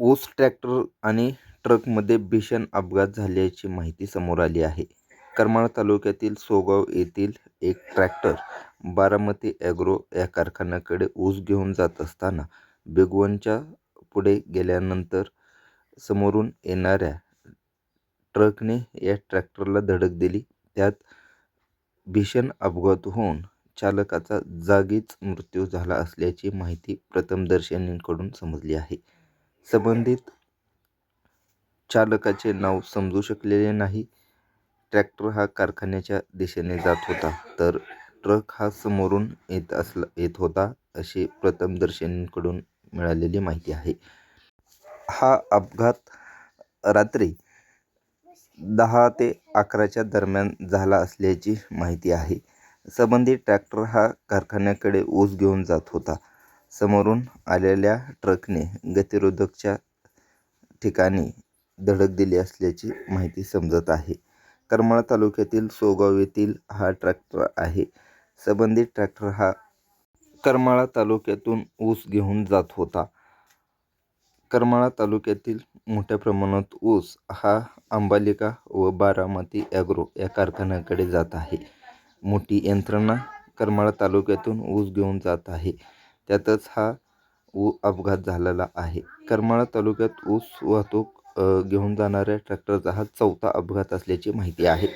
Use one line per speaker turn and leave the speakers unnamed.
ऊस ट्रॅक्टर आणि ट्रकमध्ये भीषण अपघात झाल्याची माहिती समोर आली आहे. करमाळा तालुक्यातील सोगाव येथील एक ट्रॅक्टर बारामती ॲग्रो या कारखान्याकडे ऊस घेऊन जात असताना बेगवनच्या पुढे गेल्यानंतर समोरून येणाऱ्या ट्रकने या ट्रॅक्टरला धडक दिली. त्यात भीषण अपघात होऊन चालकाचा जागीच मृत्यू झाला असल्याची माहिती प्रथमदर्शनींकडून समजली आहे. संबंधित चालकाचे नाव समजू शकलेले नाही. ट्रॅक्टर हा कारखान्याच्या दिशेने जात होता तर ट्रक हा समोरून येत असला येत होता अशी प्रथमदर्शनींकडून मिळालेली माहिती आहे. हा अपघात रात्री दहा ते अकराच्या दरम्यान झाला असल्याची माहिती आहे. संबंधित ट्रॅक्टर हा कारखान्याकडे ऊस घेऊन जात होता. समोरून आलेल्या ट्रकने गतिरोधकच्या ठिकाणी धडक दिली असल्याची माहिती समजत आहे. करमाळा तालुक्यातील सोगाव येथील हा ट्रॅक्टर आहे. संबंधित ट्रॅक्टर हा करमाळा तालुक्यातून ऊस घेऊन जात होता. करमाळा तालुक्यातील मोठ्या प्रमाणात ऊस हा अंबालिका व बारामती ॲग्रो या कारखान्याकडे जात आहे. मोठी यंत्रणा करमाळा तालुक्यातून ऊस घेऊन जात आहे. त्यातच हा ऊ अपघात झालेला आहे. करमाळा तालुक्यात ऊस वाहतूक घेऊन जाणाऱ्या ट्रॅक्टरचा हा चौथा अपघात असल्याची माहिती आहे.